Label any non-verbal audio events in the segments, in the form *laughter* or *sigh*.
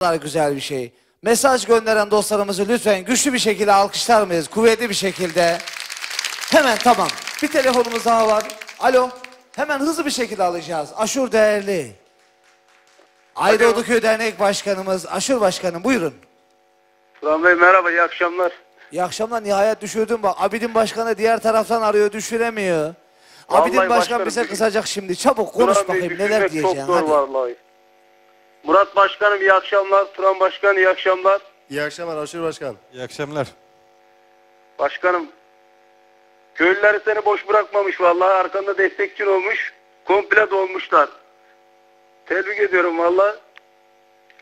kadar güzel bir şey. Mesaj gönderen dostlarımızı lütfen güçlü bir şekilde alkışlar mıyız? Kuvvetli bir şekilde. Hemen tamam. Bir telefonumuz daha var. Alo. Hemen hızlı bir şekilde alacağız. Aşur değerli. Aydoğdu Dernek Başkanımız, Aşur Başkanım buyurun. Turan Bey merhaba, iyi akşamlar. İyi akşamlar nihayet düşürdüm bak. Abidin Başkanı diğer taraftan arıyor düşüremiyor. Vallahi Abidin Başkan başkanım, bize kızacak şimdi. Çabuk konuş Turan Bey, bakayım neler düşünmek diyeceksin. Çok zor Hadi. vallahi. Murat Başkanım iyi akşamlar, Turan Başkan iyi akşamlar. İyi akşamlar Aşır Başkan. İyi akşamlar. Başkanım, köylüleri seni boş bırakmamış vallahi arkanda destekçin olmuş, komple dolmuşlar. Tebrik ediyorum vallahi.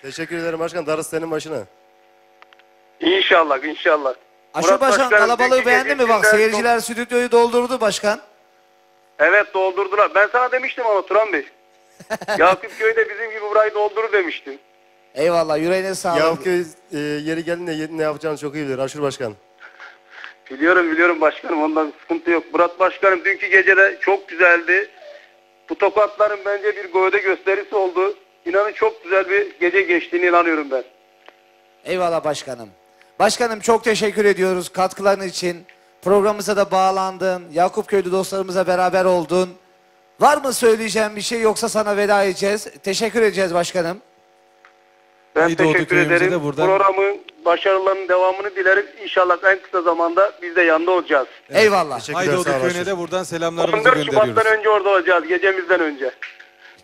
Teşekkür ederim başkan. Darısı senin başına. İnşallah, inşallah. Aşur Murat Başkan Başkanım, kalabalığı beğendi mi? Bak seyirciler stüdyoyu doldurdu başkan. Evet doldurdular. Ben sana demiştim ama Turan Bey. *laughs* Yakup Köy'de bizim gibi burayı doldurur demiştim. Eyvallah yüreğine sağlık. Yavköy e, yeri geldiğinde ye- ne yapacağını çok iyi bilir Aşır Başkan. Biliyorum biliyorum başkanım ondan sıkıntı yok. Murat başkanım dünkü gece de çok güzeldi. Bu tokatların bence bir gövde gösterisi oldu. İnanın çok güzel bir gece geçtiğini inanıyorum ben. Eyvallah başkanım. Başkanım çok teşekkür ediyoruz katkıların için. Programımıza da bağlandın. Yakup Köylü dostlarımıza beraber oldun. Var mı söyleyeceğim bir şey yoksa sana veda edeceğiz. Teşekkür edeceğiz başkanım. Ben İyi teşekkür ederim. de buradan- Programın başarılarının devamını dilerim. İnşallah en kısa zamanda biz de yanında olacağız. Eyvallah. Teşekkürler Aydoğdu sağ ol köyüne de buradan selamlarımızı 14 Şubat'tan gönderiyoruz. önce orada olacağız. Gecemizden önce.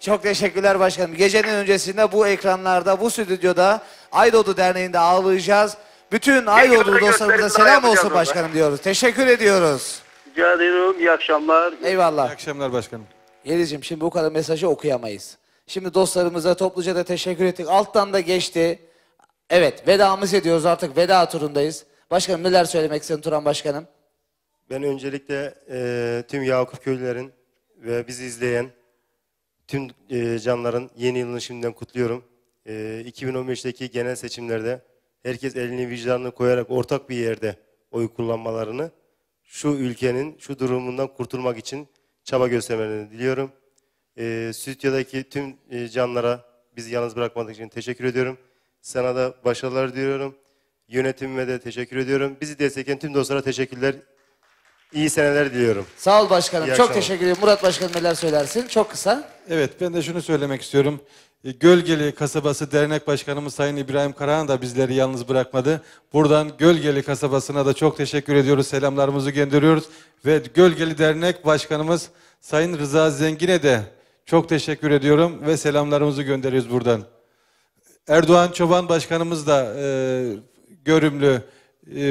Çok teşekkürler başkanım. Gecenin öncesinde bu ekranlarda, bu stüdyoda Aydoğdu Derneği'nde ağırlayacağız. Bütün Aydoğdu dostlarımıza selam olsun orada. başkanım diyoruz. Teşekkür ediyoruz. Rica ediyorum. İyi akşamlar. İyi Eyvallah. akşamlar başkanım. Yerizciğim şimdi bu kadar mesajı okuyamayız. Şimdi dostlarımıza topluca da teşekkür ettik. Alttan da geçti. Evet vedamız ediyoruz artık veda turundayız. Başkanım neler söylemek istiyorsun Turan Başkanım? Ben öncelikle e, tüm Yakup köylülerin ve bizi izleyen tüm e, canların yeni yılını şimdiden kutluyorum. E, 2015'teki genel seçimlerde herkes elini vicdanını koyarak ortak bir yerde oy kullanmalarını şu ülkenin şu durumundan kurtulmak için çaba göstermelerini diliyorum. E, stüdyodaki tüm e, canlara bizi yalnız bırakmadık için teşekkür ediyorum. Sana da başarılar diliyorum. Yönetimime de teşekkür ediyorum. Bizi destekleyen tüm dostlara teşekkürler. İyi seneler diliyorum. Sağ ol başkanım. İyi Çok akşamlar. teşekkür ederim. Murat Başkanım neler söylersin? Çok kısa. Evet ben de şunu söylemek istiyorum. E, Gölgeli Kasabası Dernek Başkanımız Sayın İbrahim Karahan da bizleri yalnız bırakmadı. Buradan Gölgeli Kasabası'na da çok teşekkür ediyoruz. Selamlarımızı gönderiyoruz. Ve Gölgeli Dernek Başkanımız Sayın Rıza Zengin'e de çok teşekkür ediyorum ve selamlarımızı gönderiyoruz buradan. Erdoğan Çoban Başkanımız da e, görümlü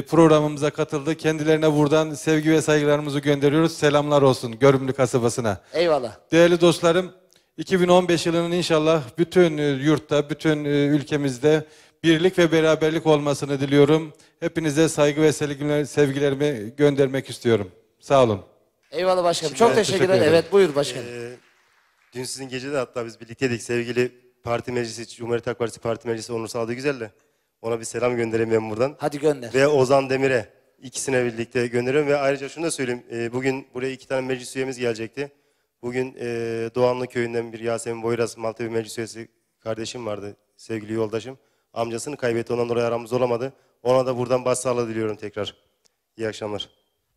programımıza katıldı. Kendilerine buradan sevgi ve saygılarımızı gönderiyoruz. Selamlar olsun Görümlü kasabasına. Eyvallah. Değerli dostlarım, 2015 yılının inşallah bütün e, yurtta, bütün e, ülkemizde birlik ve beraberlik olmasını diliyorum. Hepinize saygı ve sevgiler- sevgilerimi göndermek istiyorum. Sağ olun. Eyvallah başkanım. Çok Evet, teşekkür ederim. Evet buyur başkanım. Ee, dün sizin gecede hatta biz birlikteydik. Sevgili parti meclisi, Cumhuriyet Halk Partisi Parti Meclisi Onur Sağdı Güzel de. Ona bir selam göndereyim ben buradan. Hadi gönder. Ve Ozan Demir'e ikisine birlikte gönderiyorum. Ve ayrıca şunu da söyleyeyim. Ee, bugün buraya iki tane meclis üyemiz gelecekti. Bugün e, Doğanlı Köyü'nden bir Yasemin Boyraz Maltepe Meclis Üyesi kardeşim vardı. Sevgili yoldaşım. Amcasını kaybetti. Ondan dolayı aramız olamadı. Ona da buradan başsağlığı diliyorum tekrar. İyi akşamlar.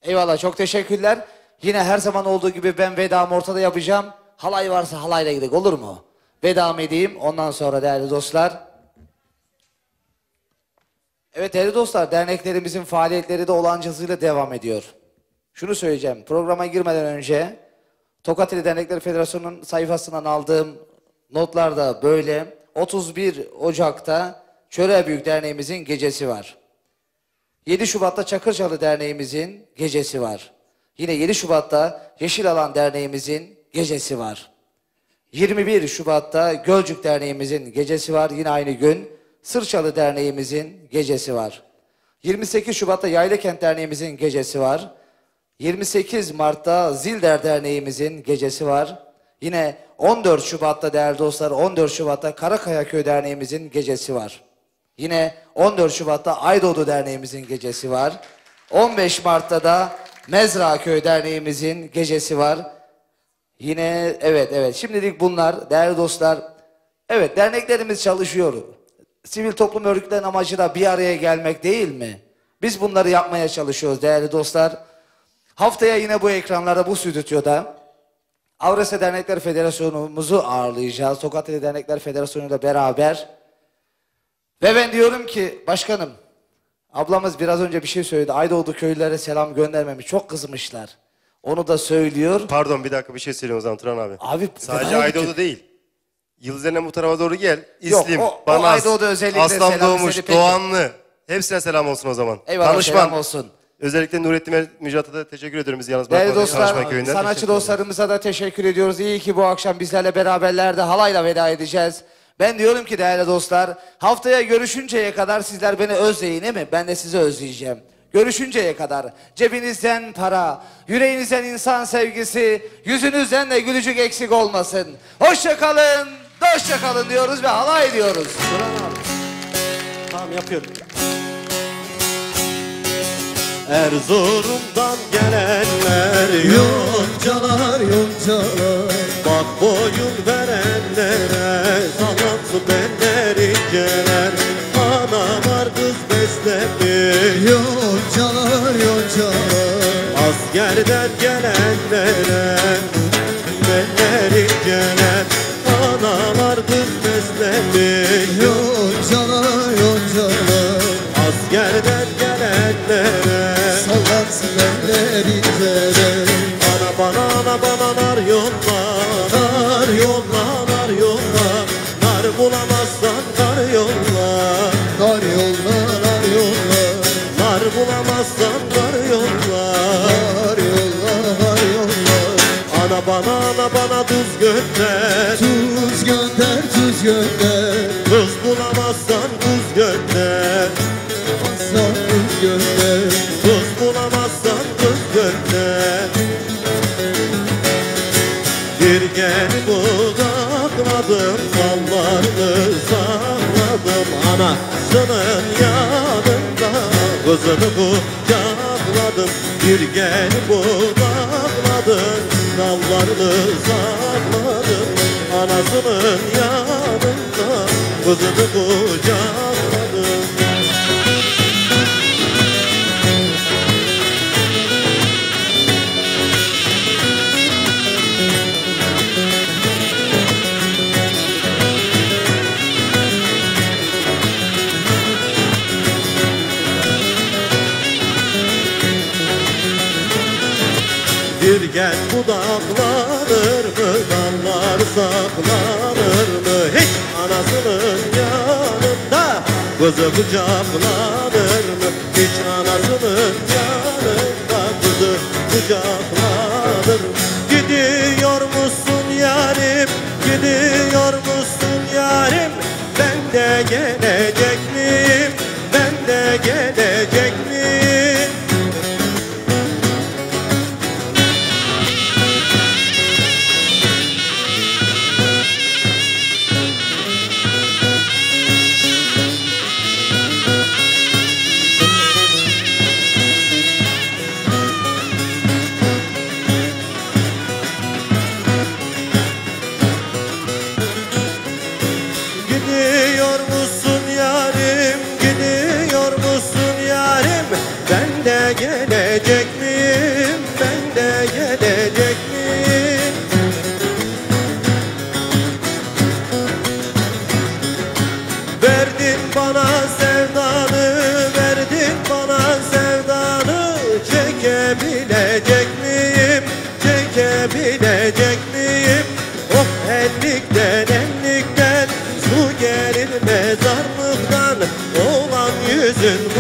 Eyvallah çok teşekkürler. Yine her zaman olduğu gibi ben vedamı ortada yapacağım. Halay varsa halayla gidelim olur mu? Vedam edeyim ondan sonra değerli dostlar. Evet değerli dostlar derneklerimizin faaliyetleri de olan devam ediyor. Şunu söyleyeceğim programa girmeden önce Tokat İl Dernekleri Federasyonu'nun sayfasından aldığım notlarda böyle 31 Ocak'ta Çöre Derneğimizin gecesi var. 7 Şubat'ta Çakırcalı Derneğimizin gecesi var. Yine 7 Şubat'ta Yeşil Alan Derneğimizin gecesi var. 21 Şubat'ta Gölcük Derneğimizin gecesi var. Yine aynı gün Sırçalı Derneğimizin gecesi var. 28 Şubat'ta Yaylakent Derneğimizin gecesi var. 28 Mart'ta Zilder Derneğimizin gecesi var. Yine 14 Şubat'ta değerli dostlar 14 Şubat'ta Karakaya Köy Derneğimizin gecesi var. Yine 14 Şubat'ta Aydoğdu Derneğimizin gecesi var. 15 Mart'ta da Mezra Köy Derneğimizin gecesi var. Yine evet evet şimdilik bunlar değerli dostlar. Evet derneklerimiz çalışıyor. Sivil toplum örgütlerinin amacı da bir araya gelmek değil mi? Biz bunları yapmaya çalışıyoruz değerli dostlar. Haftaya yine bu ekranlarda, bu stüdyoda Avrasya Dernekler Federasyonumuzu ağırlayacağız. Tokatlı Dernekler Federasyonu ile beraber. Ve ben diyorum ki başkanım, ablamız biraz önce bir şey söyledi. Aydoğdu köylülere selam göndermemiş. Çok kızmışlar. Onu da söylüyor. Pardon bir dakika bir şey söyleyeyim o zaman Turan abi. Abi, Sadece Aydoğdu bütün- Yıldızer'den bu tarafa doğru gel. Yok, İslim, o- o Aydoğdu özellikle Aslan selam Doğmuş, istedi. Doğanlı. Hepsine selam olsun o zaman. Eyvallah Tanışman. selam olsun. Özellikle Nurettin Müjdat'a da teşekkür ediyorum bizi yalnız Değerli bırakmadığı dostlar, Tanışma köyünden. sanatçı dostlarımıza da teşekkür ediyoruz. İyi ki bu akşam bizlerle beraberlerde halayla veda edeceğiz. Ben diyorum ki değerli dostlar, haftaya görüşünceye kadar sizler beni özleyin değil mi? Ben de sizi özleyeceğim. Görüşünceye kadar cebinizden para, yüreğinizden insan sevgisi, yüzünüzden de gülücük eksik olmasın. Hoşça kalın, hoşça kalın diyoruz ve halay ediyoruz. Tamam yapıyorum. Erzurum'dan gelenler Yoncalar yoncalar. Bak boyun verenlere Salansın benleri gelir Analar kız beslemiş. Yoncalar yoncalar. Askerden gelenlere Benleri gelir Analar kız beslemiş Yoncalar yoncalar Askerden gelenlere Sallansın ellerin zere Bana bana ana bana nar yolla Nar yolla nar yolla Nar bulamazsan nar yolla Nar yolla nar yolla Nar bulamazsan nar yolla Nar yolla nar yolla Ana bana ana bana tuz gönder gönder Tuz bulamazsan tuz gönder Aslan tuz gönder Tuz bulamazsan tuz gönder Bir gel budakladım Sallarını sakladım Anasının yanında Kızını kucakladım. Bir gel budakladım Dallarını sakladım Anasının yanında Kızını kucakladım Bir gel budaklanır mı Dallar saklanır mı? Hiç anasının yanında Kızı kucaklanır mı? Hiç anasının yanında Kızı kucaklanır mı? Gidiyor musun yarim? Gidiyor musun yarim? Ben de gelecek miyim? Ben de gelecek Mezarlıktan olan yüzün